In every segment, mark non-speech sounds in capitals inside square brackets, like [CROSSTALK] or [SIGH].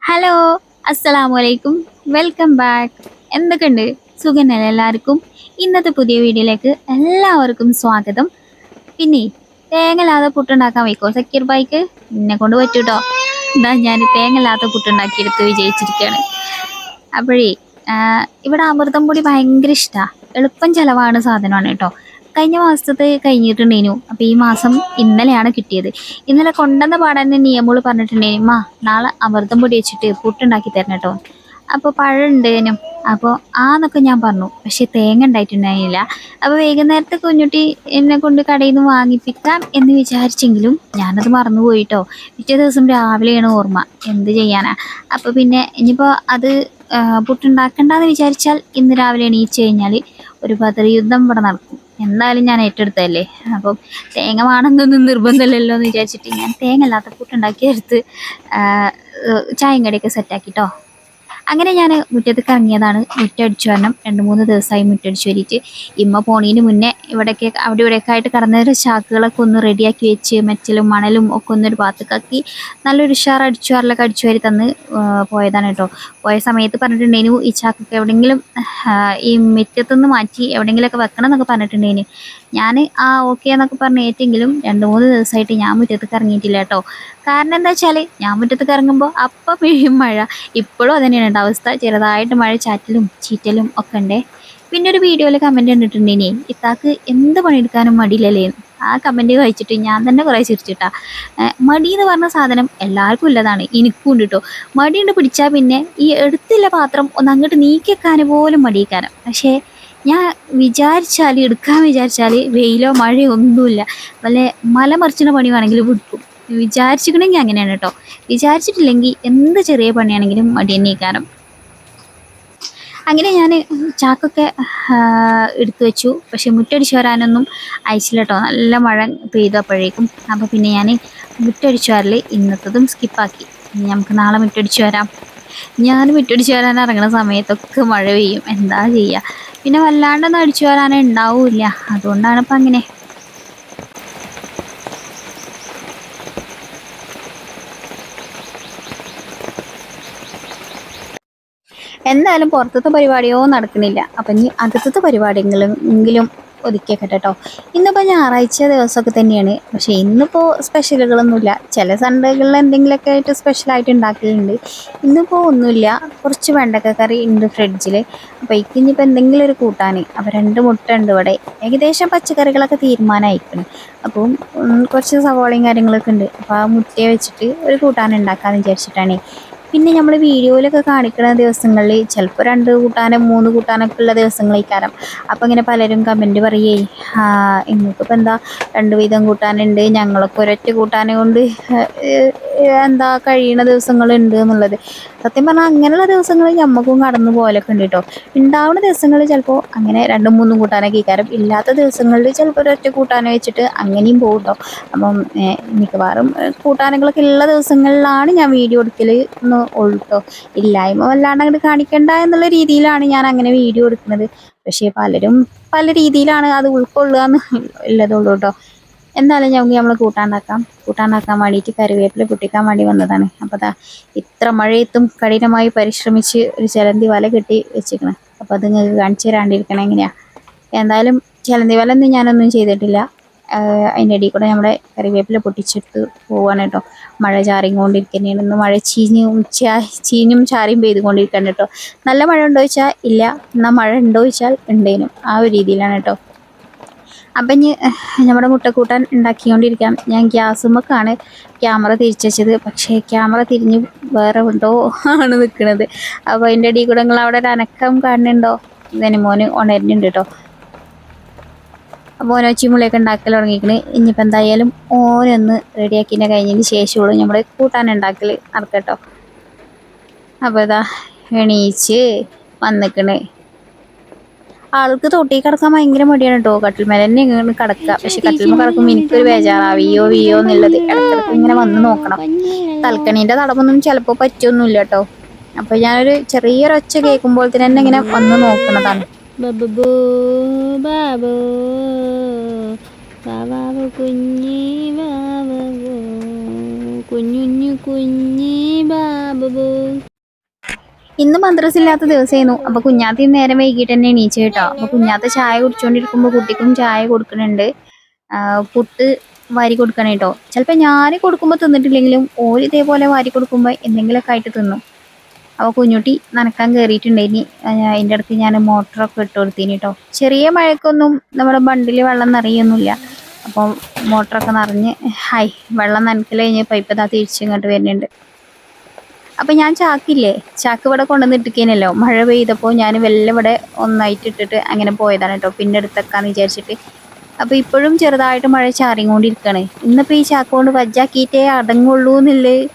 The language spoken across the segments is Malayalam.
ഹലോ അസ്സലാമു അലൈക്കും വെൽക്കം ബാക്ക് എന്തൊക്കെയുണ്ട്? സുഖനല്ല എല്ലാവർക്കും? ഇന്നത്തെ പുതിയ വീഡിയോയിലേക്ക് എല്ലാവർക്കും സ്വാഗതം. പിന്നെ തേങ്ങല്ലാതെ പുട്ടുണ്ടാക്കാൻ വയ്ക്കോ? സക്കീർ ബൈക്ക് എന്നെ കൊണ്ട് പറ്റൂട്ടോ. എന്താ ഞാൻ തേങ്ങലാത്ത പുട്ടുണ്ടാക്കിയെടുത്ത് വിജയിച്ചിരിക്കുകയാണ് അപ്പോഴേ ഇവിടെ അമൃതം പൊടി ഭയങ്കര ഇഷ്ടമാണ് എളുപ്പം ചിലവാണ് സാധനമാണ് കേട്ടോ. കഴിഞ്ഞ മാസത്തെ കഴിഞ്ഞിട്ടുണ്ടേനു. അപ്പോൾ ഈ മാസം ഇന്നലെയാണ് കിട്ടിയത്. ഇന്നലെ കൊണ്ടുവന്ന പാടാൻ നിയമോൾ പറഞ്ഞിട്ടുണ്ടേനു. മാ നാളെ അമൃതം പൊടി വെച്ചിട്ട് പുട്ടുണ്ടാക്കി തരണം കേട്ടോ അപ്പോൾ പഴുണ്ടേനും അപ്പോൾ ആന്നൊക്കെ ഞാൻ പറഞ്ഞു. പക്ഷേ തേങ്ങ ഉണ്ടായിട്ടുണ്ടായില്ല അപ്പോൾ വൈകുന്നേരത്തെ കുഞ്ഞുട്ടി എന്നെ കൊണ്ട് കടയിൽ നിന്ന് വാങ്ങിപ്പിക്കാം എന്ന് വിചാരിച്ചെങ്കിലും ഞാനത് മറന്നുപോയിട്ടോ പിറ്റേ ദിവസം രാവിലെയാണ് ഓർമ്മ. എന്ത് ചെയ്യാനാ? അപ്പോൾ പിന്നെ ഇനിയിപ്പോൾ അത് പുട്ടുണ്ടാക്കണ്ടെന്ന് വിചാരിച്ചാൽ ഇന്ന് രാവിലെ എണീച്ച് കഴിഞ്ഞാൽ ഒരു ബദർ യുദ്ധം ഇവിടെ നടക്കും. എന്തായാലും ഞാൻ ഏറ്റെടുത്തതല്ലേ? അപ്പം തേങ്ങ വേണമെന്നൊന്നും നിർബന്ധമില്ലല്ലോ എന്ന് വിചാരിച്ചിട്ട് ഞാൻ തേങ്ങ അല്ലാത്ത കൂട്ടുണ്ടാക്കി എടുത്ത് ചായയും കടിയൊക്കെ സെറ്റാക്കിട്ടോ അങ്ങനെ ഞാൻ മുറ്റത്തേക്ക് കറങ്ങിയതാണ് മുറ്റടിച്ചു വരണം രണ്ട് മൂന്ന് ദിവസമായി മുറ്റടിച്ചു വരിയിട്ട്. ഇമ്മ പോണീന് മുന്നേ ഇവിടെയൊക്കെ അവിടെ ഇവിടെയൊക്കെ ആയിട്ട് കടന്നൊരു ചാക്കുകളൊക്കെ ഒന്ന് റെഡിയാക്കി വെച്ച് മെറ്റലും മണലും ഒക്കെ ഒന്നൊരു ഭാഗത്തേക്കാക്കി നല്ലൊരു ഉഷാർ അടിച്ചു വാരലൊക്കെ അടിച്ചു വാരി തന്ന് പോയതാണ് കേട്ടോ. പോയ സമയത്ത് പറഞ്ഞിട്ടുണ്ടെങ്കിൽ ഈ ചാക്കൊക്കെ എവിടെയെങ്കിലും ഈ മുറ്റത്തുനിന്ന് മാറ്റി എവിടെയെങ്കിലുമൊക്കെ വെക്കണം എന്നൊക്കെ പറഞ്ഞിട്ടുണ്ടേനു. ഞാൻ ആ ഓക്കെ എന്നൊക്കെ പറഞ്ഞ് ഏറ്റെങ്കിലും രണ്ട് മൂന്ന് ദിവസമായിട്ട് ഞാൻ മുറ്റത്തേക്ക് കറങ്ങിയിട്ടില്ല കേട്ടോ. കാരണം എന്താ വെച്ചാൽ ഞാൻ മുറ്റത്തേക്ക് കറങ്ങുമ്പോൾ അപ്പം പെയ്യും മഴ ഇപ്പോഴും അതുതന്നെയാണ് കേട്ടോ അവസ്ഥ. ചെറുതായിട്ട് മഴ ചാറ്റലും ചീറ്റലും ഒക്കെ ഉണ്ട്. പിന്നെ ഒരു വീഡിയോയിൽ കമന്റ് കണ്ടിട്ടുണ്ടേനെ ഇത്താക്ക് എന്ത് പണിയെടുക്കാനും മടിയില്ലല്ലേ? ആ കമന്റ് വായിച്ചിട്ട് ഞാൻ തന്നെ കുറേ ചിരിച്ചിട്ടാ മടി എന്ന് പറഞ്ഞ സാധനം എല്ലാവർക്കും ഉള്ളതാണ് എനിക്കും ഉണ്ട് കേട്ടോ മടിയുണ്ട് പിടിച്ചാൽ പിന്നെ ഈ എടുത്തില്ല പാത്രം ഒന്ന് അങ്ങോട്ട് നീക്കിക്കാനും പോലും മടിയിക്കാനും പക്ഷേ ഞാൻ വിചാരിച്ചാൽ എടുക്കാൻ വിചാരിച്ചാൽ വെയിലോ മഴയോ ഒന്നുമില്ല. വല്ല മല മറിച്ചിന് പണി വേണമെങ്കിൽ വിടുക്കും വിചാരിച്ചിട്ടുണ്ടെങ്കിൽ അങ്ങനെയാണ് കേട്ടോ വിചാരിച്ചിട്ടില്ലെങ്കിൽ എന്ത് ചെറിയ പണിയാണെങ്കിലും മടി തന്നെ അങ്ങനെ ഞാൻ ചാക്കൊക്കെ എടുത്തു വെച്ചു. പക്ഷെ മുറ്റടിച്ചു വരാനൊന്നും അയച്ചില്ല കേട്ടോ നല്ല മഴ പെയ്തപ്പോഴേക്കും അപ്പോൾ പിന്നെ ഞാൻ മുറ്റടിച്ചു വരൽ ഇന്നത്തതും സ്കിപ്പാക്കി നമുക്ക് നാളെ മുറ്റടിച്ചു വരാം. ഞാൻ മുറ്റടിച്ചു വരാൻ ഇറങ്ങുന്ന സമയത്തൊക്കെ മഴ പെയ്യും. എന്താ ചെയ്യുക പിന്നെ വല്ലാണ്ടൊന്നും അടിച്ചു വരാനേ ഉണ്ടാവില്ല. അതുകൊണ്ടാണ് ഇപ്പം അങ്ങനെ. എന്തായാലും പുറത്തത്തെ പരിപാടിയോ നടക്കുന്നില്ല അപ്പം ഇനി അകത്തത്തെ പരിപാടികളും എങ്കിലും ഒതുക്കിയേക്കട്ടെ കേട്ടോ ഇന്നിപ്പോൾ ഞായറാഴ്ച ദിവസമൊക്കെ തന്നെയാണ്. പക്ഷേ ഇന്നിപ്പോൾ സ്പെഷ്യലുകളൊന്നുമില്ല. ചില സൺഡേകളിൽ എന്തെങ്കിലുമൊക്കെ ആയിട്ട് സ്പെഷ്യലായിട്ട് ഉണ്ടാക്കലുണ്ട്. ഇന്നിപ്പോൾ ഒന്നുമില്ല. കുറച്ച് വെണ്ടക്ക കറി ഉണ്ട് ഫ്രിഡ്ജിൽ അപ്പോൾ ഇക്ക് ഇനിയിപ്പോൾ എന്തെങ്കിലും ഒരു കൂട്ടാൻ അപ്പോൾ രണ്ട് മുട്ട ഉണ്ട് ഇവിടെ. ഏകദേശം പച്ചക്കറികളൊക്കെ തീരുമാനമായിക്കണം. അപ്പം കുറച്ച് സവോളയും കാര്യങ്ങളൊക്കെ ഉണ്ട്. അപ്പോൾ ആ മുട്ടയെ വെച്ചിട്ട് ഒരു കൂട്ടാൻ ഉണ്ടാക്കാമെന്ന് വിചാരിച്ചിട്ടാണ്. പിന്നെ നമ്മൾ വീഡിയോയിലൊക്കെ കാണിക്കുന്ന ദിവസങ്ങളിൽ ചിലപ്പോൾ രണ്ട് കൂട്ടാനും മൂന്ന് കൂട്ടാനൊക്കെ ഉള്ള ദിവസങ്ങളേക്കാരം. അപ്പോൾ ഇങ്ങനെ പലരും കമന്റ് പറയേ ഇങ്ങൾക്കിപ്പോൾ എന്താ രണ്ട് വീതം കൂട്ടാനുണ്ട് ഞങ്ങളൊക്കെ ഒരൊറ്റ കൂട്ടാനെ കൊണ്ട് എന്താ കഴിയണ ദിവസങ്ങളുണ്ട് എന്നുള്ളത്. സത്യം പറഞ്ഞാൽ അങ്ങനെയുള്ള ദിവസങ്ങൾ നമ്മക്കും കടന്നു പോലൊക്കെ ഉണ്ട് കേട്ടോ ഉണ്ടാവുന്ന ദിവസങ്ങളിൽ ചിലപ്പോൾ അങ്ങനെ രണ്ടും മൂന്നും കൂട്ടാനൊക്കെ ഇക്കാരം ഇല്ലാത്ത ദിവസങ്ങളിൽ ചിലപ്പോൾ ഒരൊറ്റ കൂട്ടാനെ വെച്ചിട്ട് അങ്ങനെയും പോകും കേട്ടോ അപ്പം മിക്കവാറും കൂട്ടാനകളൊക്കെ ഉള്ള ദിവസങ്ങളിലാണ് ഞാൻ വീഡിയോ എടുക്കൽ ഒന്ന് കേട്ടോ ഇല്ലായ്മ വല്ലാണ്ട് അങ്ങോട്ട് കാണിക്കണ്ട എന്നുള്ള രീതിയിലാണ് ഞാൻ അങ്ങനെ വീഡിയോ എടുക്കുന്നത് പക്ഷേ പലരും പല രീതിയിലാണ് അത് ഉൾക്കൊള്ളുക എന്ന് ഉള്ളതുള്ളൂ കേട്ടോ എന്തായാലും ഞങ്ങൾക്ക് നമ്മൾ കൂട്ടാണ്ടാക്കാം. കൂട്ടാണ്ടാക്കാൻ വേണ്ടിയിട്ട് കറിവേപ്പില പൊട്ടിക്കാൻ വേണ്ടി വന്നതാണ്. അപ്പോൾ അതാ ഇത്ര മഴയത്തും കഠിനമായി പരിശ്രമിച്ച് ഒരു ചിലന്തി വല കെട്ടി വെച്ചിരിക്കണം. അപ്പോൾ അത് നിങ്ങൾക്ക് കാണിച്ചു തരാണ്ടിരിക്കണം എങ്ങനെയാണ് എന്തായാലും ചിലന്തി വല ഒന്നും ഞാനൊന്നും ചെയ്തിട്ടില്ല. അതിന്റെ ഇടയിൽ കൂടെ നമ്മുടെ കറിവേപ്പില പൊട്ടിച്ചിട്ട് പോവാണ് കേട്ടോ. മഴ ചാറിക്കൊണ്ടിരിക്കുന്നതാണ് ഇന്ന് മഴ ചീഞ്ഞും ചീഞ്ഞും ചാറിയും പെയ്തുകൊണ്ടിരിക്കുകയാണ് കേട്ടോ. നല്ല മഴ ഉണ്ടോ ചോദിച്ചാൽ ഇല്ല. എന്നാൽ മഴ ഉണ്ടോ ചോദിച്ചാൽ ഉണ്ടേനും. ആ ഒരു രീതിയിലാണ് കേട്ടോ. അപ്പം ഇനി നമ്മുടെ മുട്ടക്കൂട്ടൻ ഉണ്ടാക്കിക്കൊണ്ടിരിക്കാം. ഞാൻ ഗ്യാസുമ്മക്കാണ് ക്യാമറ തിരിച്ചത് പക്ഷേ ക്യാമറ തിരിഞ്ഞ് വേറെ ഉണ്ടോ ആണ് നിൽക്കുന്നത് അപ്പോൾ അതിന്റെ ഇടയിൽ കൂടെ നിങ്ങൾ അവിടെ ഒരു അനക്കം കാണുന്നുണ്ടോ? ഇതിന് മോന് ഉണരുന്നുണ്ട് കേട്ടോ. അപ്പോൾ ഓനോച്ചി മുളിയൊക്കെ ഉണ്ടാക്കൽ തുടങ്ങിയിരിക്കണ്. ഇനിയിപ്പോൾ എന്തായാലും ഓനൊന്ന് റെഡിയാക്കിന്റെ കഴിഞ്ഞതിന് ശേഷമുള്ളൂ നമ്മൾ കൂട്ടാൻ ഉണ്ടാക്കൽ നടക്കട്ടോ. അപ്പോൾ ഇതാ എണീച്ച് വന്നിക്കണ്. ആൾക്ക് തൊട്ടി കിടക്കാൻ ഭയങ്കര മടിയാണ് കേട്ടോ കട്ടിൽമേലെ തന്നെ ഇങ്ങനെ കിടക്കുക. പക്ഷെ കട്ടിൽമ കിടക്കുമ്പോൾ എനിക്കൊരു ബേജാറാ വിയോ എന്നുള്ളത് ഇടക്കിടക്ക് ഇങ്ങനെ വന്ന് നോക്കണം. തൽക്കണീന്റെ തടമൊന്നും ചിലപ്പോ ചിലപ്പോൾ പറ്റൊന്നുമില്ല കേട്ടോ അപ്പോൾ ഞാനൊരു ചെറിയൊരു ഒച്ച കേൾക്കുമ്പോൾ തന്നെ ഇങ്ങനെ വന്ന് നോക്കണതാണ് കുഞ്ഞു കുഞ്ഞി കുഞ്ഞി ബുബു ഇന്ന് മദ്രസ ഇല്ലാത്ത ദിവസമായിരുന്നു അപ്പൊ കുഞ്ഞാത്തി നേരം വൈകിട്ട് തന്നെ എണീച്ച് കേട്ടോ. അപ്പൊ കുഞ്ഞാത്ത ചായ കുടിച്ചോണ്ടിരിക്കുമ്പോ കുട്ടിക്കും ചായ കൊടുക്കുന്നുണ്ട് പുട്ട് വാരി കൊടുക്കണം കേട്ടോ. ചിലപ്പോ ഞാൻ കൊടുക്കുമ്പോ തിന്നിട്ടില്ലെങ്കിലും ഓര് ഇതേപോലെ വാരി കൊടുക്കുമ്പോ എന്തെങ്കിലുമൊക്കെ ആയിട്ട് തിന്നും. അപ്പൊ കുഞ്ഞുട്ടി നനക്കാൻ കയറിയിട്ടുണ്ടായിനി അതിന്റെ അടുത്ത് ഞാൻ മോട്ടറൊക്കെ ഇട്ട് കൊടുത്തിന് കേട്ടോ. ചെറിയ മഴക്കൊന്നും നമ്മുടെ ബണ്ടിൽ വെള്ളം നിറയൊന്നുമില്ല അപ്പോൾ മോട്ടറൊക്കെ നിറഞ്ഞ് ഹായ് വെള്ളം നനക്കൽ കഴിഞ്ഞ് പൈപ്പ് താ തിരിച്ചിങ്ങോട്ട് വരുന്നുണ്ട്. അപ്പൊ ഞാൻ ചാക്കില്ലേ? ചാക്ക് ഇവിടെ കൊണ്ടുവന്ന് ഇട്ടിക്കേനല്ലോ മഴ പെയ്തപ്പോൾ ഞാൻ വെല്ലം ഇവിടെ ഒന്നായിട്ട് ഇട്ടിട്ട് അങ്ങനെ പോയതാണ് കേട്ടോ. പിന്നെ എടുത്തേക്കാന്ന് വിചാരിച്ചിട്ട്. അപ്പോൾ ഇപ്പോഴും ചെറുതായിട്ട് മഴ ചാറിക്കൊണ്ടിരിക്കുകയാണ് ഇന്നിപ്പോൾ ഈ ചാക്ക് കൊണ്ട് വജ്ജാക്കിയിട്ടേ അടങ്ങുള്ളൂ എന്നുള്ളത്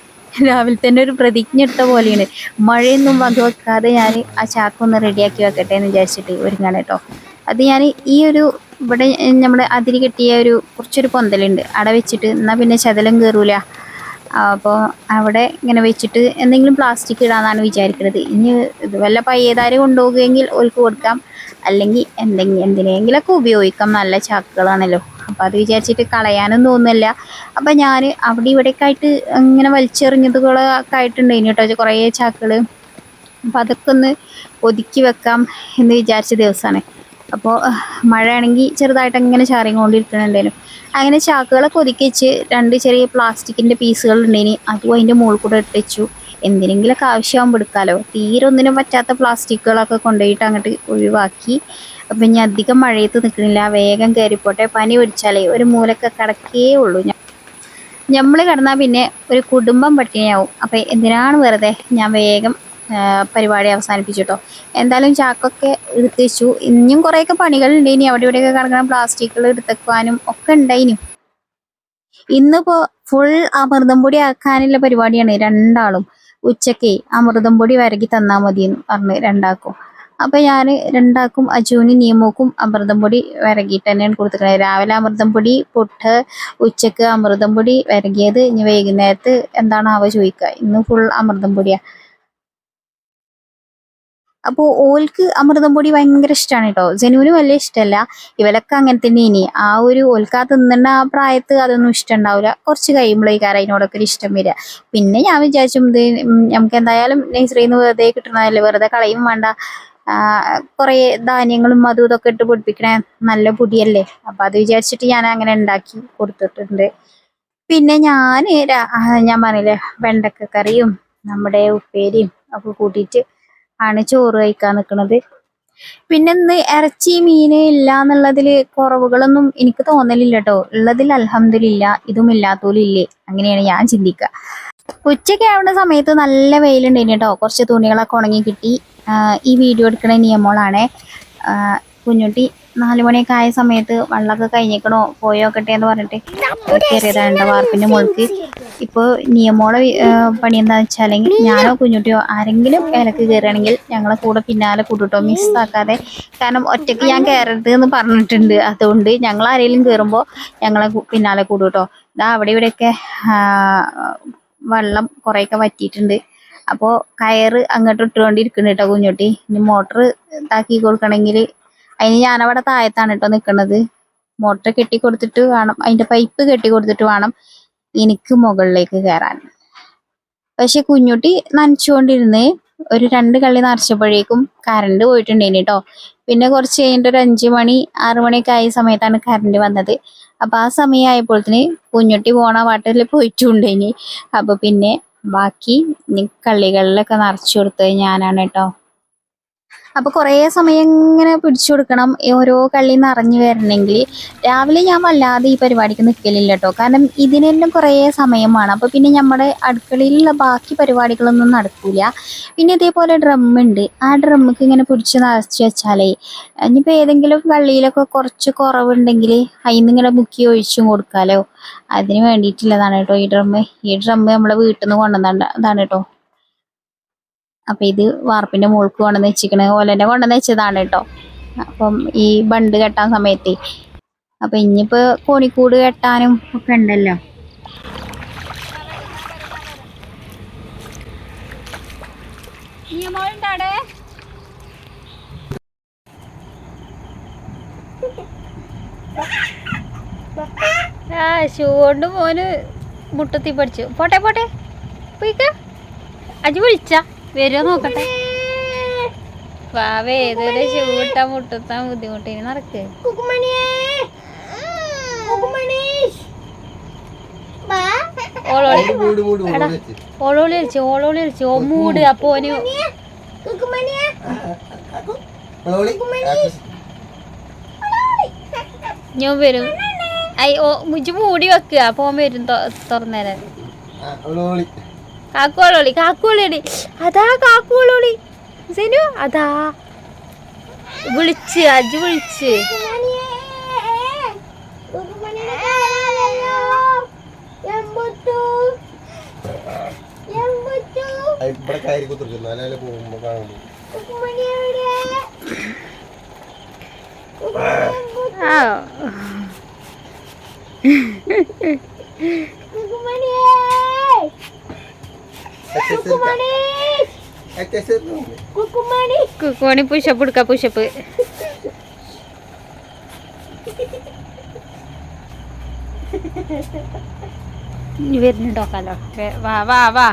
രാവിലെ തന്നെ ഒരു പ്രതിജ്ഞ എടുത്ത പോലെയാണ്. മഴയൊന്നും വകവെക്കാതെ ഞാൻ ആ ചാക്കൊന്ന് റെഡിയാക്കി വെക്കട്ടെ എന്ന് വിചാരിച്ചിട്ട് ഒരുങ്ങാണ് കേട്ടോ. അത് ഞാൻ ഈ ഒരു ഇവിടെ നമ്മുടെ അതിരി കെട്ടിയ ഒരു കുറച്ചൊരു പൊന്തലുണ്ട്. അട വെച്ചിട്ട്. എന്നാൽ പിന്നെ ചതലം കയറൂല അപ്പോൾ അവിടെ ഇങ്ങനെ വെച്ചിട്ട് എന്തെങ്കിലും പ്ലാസ്റ്റിക് ഇടാന്നാണ് വിചാരിക്കുന്നത് ഇനി ഇത് വല്ല പയ്യതാര് കൊണ്ടുപോകുമെങ്കിൽ ഓൽക്ക് കൊടുക്കാം. അല്ലെങ്കിൽ എന്തെങ്കിലും എന്തിനെങ്കിലൊക്കെ ഉപയോഗിക്കാം. നല്ല ചാക്കുകളാണല്ലോ. അപ്പം അത് വിചാരിച്ചിട്ട് കളയാനും തോന്നുന്നില്ല. അപ്പം ഞാൻ അവിടെ ഇവിടെയൊക്കെ ആയിട്ട് ഇങ്ങനെ വലിച്ചെറിഞ്ഞതുകളൊക്കെ ഇനി കേട്ടോ കുറേ ചാക്കുകൾ അപ്പം അതൊക്കെ ഒന്ന് ഒതുക്കി വെക്കാം എന്ന് വിചാരിച്ച ദിവസമാണ് അപ്പോൾ മഴയാണെങ്കിൽ ചെറുതായിട്ട് അങ്ങനെ ചാറിക്കൊണ്ടിരിക്കുന്നുണ്ടായിരുന്നു അങ്ങനെ ചാക്കുകളൊക്കെ ഒതുക്കി വെച്ച് രണ്ട് ചെറിയ പ്ലാസ്റ്റിക്കിന്റെ പീസുകൾ ഉണ്ടേനി അതും അതിന്റെ മുകളിൽ കൂടെ ഇട്ട് വെച്ചു. എന്തിനെങ്കിലൊക്കെ ആവശ്യമാകുമ്പോൾ എടുക്കാമല്ലോ തീരെ ഒന്നിനും പറ്റാത്ത പ്ലാസ്റ്റിക്കുകളൊക്കെ കൊണ്ടുപോയിട്ട് അങ്ങോട്ട് ഒഴിവാക്കി. അപ്പം ഇനി അധികം മഴയത്ത് നിൽക്കണില്ല വേഗം കയറിപ്പോട്ടെ പനി പിടിച്ചാലേ ഒരു മൂലൊക്കെ കിടക്കേ ഉള്ളൂ. ഞാൻ നമ്മൾ കിടന്നാൽ പിന്നെ ഒരു കുടുംബം പട്ടിണിയാവും. അപ്പം എന്തിനാണ് വെറുതെ? ഞാൻ വേഗം പരിപാടി അവസാനിപ്പിച്ചു കേട്ടോ എന്തായാലും ചാക്കൊക്കെ എടുത്ത് വെച്ചു ഇനിയും കുറേയൊക്കെ പണികളുണ്ട്. ഇനി അവിടെ ഇവിടെയൊക്കെ കിടക്കുന്ന പ്ലാസ്റ്റിക്കുകൾ എടുത്തേക്കുവാനും ഒക്കെ ഉണ്ടായിനി. ഇന്നിപ്പോ ഫുൾ അമൃതം പൊടി ആക്കാനുള്ള പരിപാടിയാണ് രണ്ടാളും. ഉച്ചയ്ക്ക് അമൃതം പൊടി വരകി തന്നാൽ മതി എന്ന് പറഞ്ഞ് രണ്ടാക്കും. അപ്പൊ ഞാൻ രണ്ടാക്കും അജുവിന് നിയമോക്കും അമൃതം പൊടി വരകിയിട്ട് തന്നെയാണ് കൊടുത്തിരിക്കുന്നത് രാവിലെ അമൃതം പൊടി പുട്ട് ഉച്ചയ്ക്ക് അമൃതം പൊടി വരകിയത് ഇനി വൈകുന്നേരത്ത് എന്താണ് അവ ചോദിക്കുക. ഇന്ന് ഫുൾ അമൃതം പൊടിയാ. അപ്പോൾ ഓൽക്ക് അമൃതം പൊടി ഭയങ്കര ഇഷ്ടമാണ് കേട്ടോ ജനുവിന് വലിയ ഇഷ്ടമല്ല ഇവലൊക്കെ അങ്ങനെ തന്നെ ഇനി. ആ ഒരു ഓൽക്കാ തിന്നണ്ട ആ പ്രായത്ത് അതൊന്നും ഇഷ്ടമുണ്ടാവില്ല കുറച്ച് കഴിയുമ്പോഴേക്കാരം അതിനോടൊക്കെ ഒരു ഇഷ്ടം വരിക പിന്നെ ഞാൻ വിചാരിച്ചു ഇത് നമുക്ക് എന്തായാലും നഴ്സറിയിൽ വെറുതെ കിട്ടണതല്ലേ? വെറുതെ കളയും വേണ്ട. ആ, കുറേ ധാന്യങ്ങളും അതും ഇതൊക്കെ ഇട്ട് പൊടിപ്പിക്കണേ നല്ല പൊടിയല്ലേ? അപ്പം അത് വിചാരിച്ചിട്ട് ഞാൻ അങ്ങനെ ഉണ്ടാക്കി കൊടുത്തിട്ടുണ്ട്. പിന്നെ ഞാൻ ഞാൻ പറഞ്ഞില്ലേ വെണ്ടക്ക കറിയും നമ്മുടെ ഉപ്പേരിയും ഒക്കെ കൂട്ടിയിട്ട് ആണ് ചോറ് കഴിക്കാൻ നിൽക്കുന്നത് പിന്നെ ഇന്ന് ഇറച്ചി മീന് ഇല്ല എന്നുള്ളതിൽ കുറവുകളൊന്നും എനിക്ക് തോന്നലില്ല കേട്ടോ ഉള്ളതിൽ അലഹമില്ല ഇതും ഇല്ലാത്തോലും ഇല്ലേ? അങ്ങനെയാണ് ഞാൻ ചിന്തിക്കുക ഉച്ചയ്ക്ക് ആവുന്ന സമയത്ത് നല്ല വെയിലുണ്ടായിരുന്നു കേട്ടോ കുറച്ച് തുണികളൊക്കെ ഉണങ്ങി കിട്ടി. ഈ വീഡിയോ എടുക്കുന്ന നിയമങ്ങളാണ്. കുഞ്ഞുട്ടി നാല് മണിയൊക്കെ ആയ സമയത്ത് വെള്ളമൊക്കെ കഴിഞ്ഞേക്കണോ പോയോക്കട്ടെ എന്ന് പറഞ്ഞിട്ട് കയറിയതാണ് വാർപ്പിന്റെ വാർപ്പിന്റെ മുകൾക്ക് ഇപ്പോൾ നിയമോടെ പണി എന്താണെന്ന് വെച്ചാൽ ഞാനോ കുഞ്ഞുട്ടിയോ ആരെങ്കിലും ഇലക്ക് കയറുകയാണെങ്കിൽ ഞങ്ങളെ കൂടെ പിന്നാലെ കൂട്ടുട്ടോ. മിസ്സാക്കാതെ കാരണം ഒറ്റയ്ക്ക് ഞാൻ കയറരുത് എന്ന് പറഞ്ഞിട്ടുണ്ട്. അതുകൊണ്ട് ഞങ്ങൾ ആരെങ്കിലും കയറുമ്പോൾ ഞങ്ങളെ പിന്നാലെ കൂട്ടിട്ടോ. ഇതാ അവിടെ ഇവിടെയൊക്കെ വെള്ളം കുറേയൊക്കെ വറ്റിയിട്ടുണ്ട്. അപ്പോൾ കയറ് അങ്ങോട്ട് ഇട്ടുകൊണ്ടിരിക്കുന്നുണ്ട് കേട്ടോ കുഞ്ഞുട്ടി. ഇനി മോട്ടർ ഇതാക്കി കൊടുക്കണമെങ്കിൽ അതിന് ഞാനവിടെ താഴത്താണ് കേട്ടോ നിൽക്കുന്നത് മോട്ടർ കെട്ടി കൊടുത്തിട്ട് വേണം. അതിന്റെ പൈപ്പ് കെട്ടി കൊടുത്തിട്ട് വേണം എനിക്ക് മുകളിലേക്ക് കയറാൻ പക്ഷെ കുഞ്ഞുട്ടി നനച്ചുകൊണ്ടിരുന്ന് ഒരു രണ്ട് കള്ളി നിറച്ചപ്പോഴേക്കും കറണ്ട് പോയിട്ടുണ്ടേനി കേട്ടോ. പിന്നെ കുറച്ച് കഴിഞ്ഞിട്ട് ഒരു അഞ്ച് മണി ആറു മണിയൊക്കെ ആയ സമയത്താണ് കറണ്ട് വന്നത്. അപ്പോൾ ആ സമയമായപ്പോഴത്തേന് കുഞ്ഞുട്ടി പോണ വാട്ടിൽ പോയിട്ടുണ്ടേനി അപ്പോൾ പിന്നെ ബാക്കി കള്ളികളിലൊക്കെ നിറച്ചു കൊടുത്തത് ഞാനാണ് കേട്ടോ. അപ്പൊ കുറേ സമയം ഇങ്ങനെ പിടിച്ചു കൊടുക്കണം. ഓരോ ഓരോ കള്ളി അറിഞ്ഞു വരണമെങ്കിൽ. രാവിലെ ഞാൻ വല്ലാതെ ഈ പരിപാടിക്ക് നിൽക്കലില്ല കേട്ടോ കാരണം ഇതിനെല്ലാം കുറേ സമയമാണ് അപ്പോൾ പിന്നെ നമ്മുടെ അടുക്കളയിലുള്ള ബാക്കി പരിപാടികളൊന്നും നടക്കില്ല പിന്നെ ഇതേപോലെ ഡ്രമ്മുണ്ട് ആ ഡ്രമ്മക്ക് ഇങ്ങനെ പിടിച്ച് നിറച്ച് വെച്ചാലേ ഇനിയിപ്പോൾ ഏതെങ്കിലും കള്ളിയിലൊക്കെ കുറച്ച് കുറവുണ്ടെങ്കിൽ അതിൽ നിന്ന് ഇങ്ങനെ മുക്കി ഒഴിച്ചും കൊടുക്കാലോ. അതിന് വേണ്ടിയിട്ടുള്ളതാണ് കേട്ടോ ഈ ഡ്രമ്മ് ഈ ഡ്രമ്മ് നമ്മളെ വീട്ടിൽ നിന്ന് കൊണ്ടുവന്നതാണ് കേട്ടോ അപ്പൊ ഇത് വാർപ്പിന്റെ മുകൾക്ക് കൊണ്ടുവന്ന് വെച്ചിരിക്കണ. ഓലന്റെ കൊണ്ടുവന്ന് വെച്ചതാണ് കേട്ടോ. അപ്പം ഈ ബണ്ട് കെട്ടാൻ സമയത്തെ. അപ്പൊ ഇനിയിപ്പോ കോണിക്കൂട് കെട്ടാനും ഒക്കെ ഉണ്ടല്ലോ. ആ ഷൂ കൊണ്ട് മോന് മുട്ടത്തി പഠിച്ചു. പോട്ടെ പോട്ടെ. പോയിക്ക. അജി വിളിച്ച. വരുമോ നോക്കട്ടെ. വാവേ ഏതൊരു ചൂട്ട മുട്ടുത്താൻ ഇനി നടക്ക്. ഓളോളി. കളിച്ചു ഓളോളി കളിച്ചു മൂട് അപ്പൊ ഓന്. ഞാൻ വരും. ഐ ഓ മുജ് മൂടി വെക്കുക അപ്പൊ ഓൻ വരും തുറന്നേരാൻ. കാക്കുവളോളി കാക്കുവളോളി അതാ കാക്കുവളോളി സെനു അതാ. വിളിച്ച് അജ് വിളിച്ച്. ഇവിടെ കയറി കുത്തിരിക്കുന്നു അല്ലെ പോകുമ്പോ കാണുന്നു ആ. കുക്കുമണി. പുഷപ്പ് എടുക്ക പുഷപ്പ്. ഇനി വരുന്നുണ്ടോ കാലോ വാ വാ വാ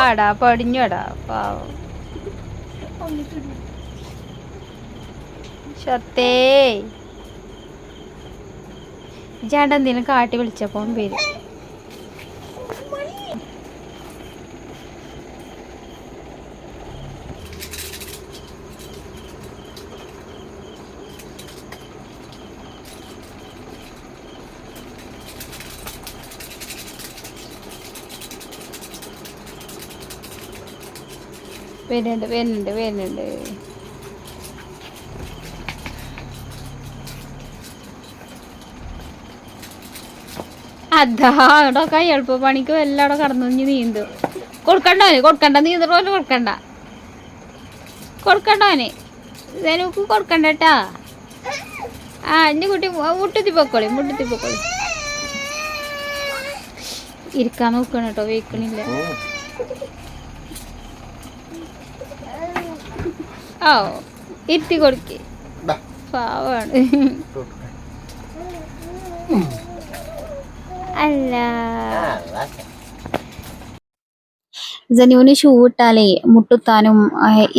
ആടാ പടിഞ്ഞോടാ പാവം. ഷത്തേ ചേട്ടൻ എന്തെങ്കിലും കാട്ടി വിളിച്ചപ്പോ വരും. വരുന്നുണ്ട് വരുന്നുണ്ട് വരുന്നുണ്ട്. അതാ അവിടെ കൈ എളുപ്പ പണിക്ക് എല്ലാവിടെ കടന്നു നീന്തു. നീന്തും കൊടുക്കണ്ടോന് കൊടുക്കണ്ട നീന്തു പോലെ കൊടുക്കണ്ട. കൊടുക്കണ്ടോനെ നമുക്ക് കൊടുക്കണ്ട കേട്ടാ. ആ എന്റെ കുട്ടി മുട്ടത്തി പൊക്കോളി മുട്ടത്തി പൊക്കോളി. ഇരിക്കാൻ നോക്കണം കേട്ടോ വെയ്ക്കണില്ല. ഓ ഇരുത്തി കൊടുക്ക്. പാവാണ്. അല്ല. ജനുവിന് ഷൂ ഇട്ടാലേ മുട്ടുത്താനും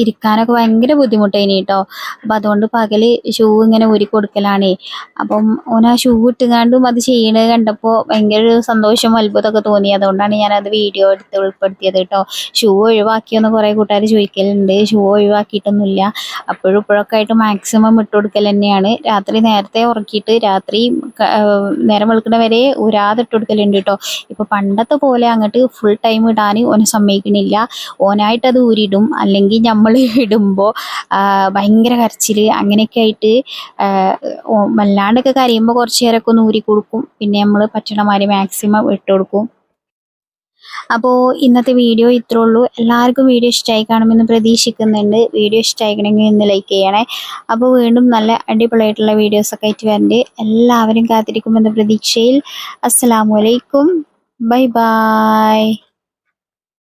ഇരിക്കാനൊക്കെ ഭയങ്കര ബുദ്ധിമുട്ടേനി കേട്ടോ അപ്പം അതുകൊണ്ട് പകൽ ഷൂ ഇങ്ങനെ ഊരി കൊടുക്കലാണേ. അപ്പം ഓൻ ആ ഷൂ ഇട്ടുകാണ്ടും അത് ചെയ്യണത് കണ്ടപ്പോൾ ഭയങ്കര ഒരു സന്തോഷം അത്ഭുതമൊക്കെ തോന്നി. അതുകൊണ്ടാണ് ഞാനത് വീഡിയോ എടുത്ത് ഉൾപ്പെടുത്തിയത് കേട്ടോ ഷൂ ഒഴിവാക്കിയെന്ന് കുറേ കൂട്ടുകാർ ചോദിക്കലുണ്ട്. ഷൂ ഒഴിവാക്കിയിട്ടൊന്നുമില്ല. അപ്പോഴും ഇപ്പോഴൊക്കെ ആയിട്ട് മാക്സിമം ഇട്ട് കൊടുക്കൽ തന്നെയാണ്. രാത്രി നേരത്തെ ഉറക്കിയിട്ട് രാത്രി നേരം വെളുക്കുന്ന വരെ ഇട്ട് കൊടുക്കലുണ്ട് കേട്ടോ ഇപ്പോൾ പണ്ടത്തെ പോലെ അങ്ങോട്ട് ഫുൾ ടൈം ഇടാൻ ഓന് സമ്മതിക്കണില്ല ഓനായിട്ട് അത് ഊരിടും. അല്ലെങ്കിൽ നമ്മൾ [LAUGHS] ഇടുമ്പോൾ ഭയങ്കര കരച്ചിൽ അങ്ങനെയൊക്കെ ആയിട്ട് വല്ലാണ്ടൊക്കെ കരയുമ്പോൾ കുറച്ച് നേരമൊക്കെ ഒന്ന് ഊരി കൊടുക്കും. പിന്നെ നമ്മൾ പറ്റണമാതിരി മാക്സിമം ഇട്ട് കൊടുക്കും. അപ്പോൾ ഇന്നത്തെ വീഡിയോ ഇത്രേ ഉള്ളൂ. എല്ലാവർക്കും വീഡിയോ ഇഷ്ടമായി കാണുമെന്ന് പ്രതീക്ഷിക്കുന്നുണ്ട്. വീഡിയോ ഇഷ്ടമായിക്കണമെങ്കിൽ ഇന്ന് ലൈക്ക് ചെയ്യണേ. അപ്പോൾ വീണ്ടും നല്ല അടിപൊളിയായിട്ടുള്ള വീഡിയോസൊക്കെ ആയിട്ട് വരണ്ട്. എല്ലാവരും കാത്തിരിക്കുമെന്ന പ്രതീക്ഷയിൽ. അസ്സലാമു അലൈക്കും. Bye bye.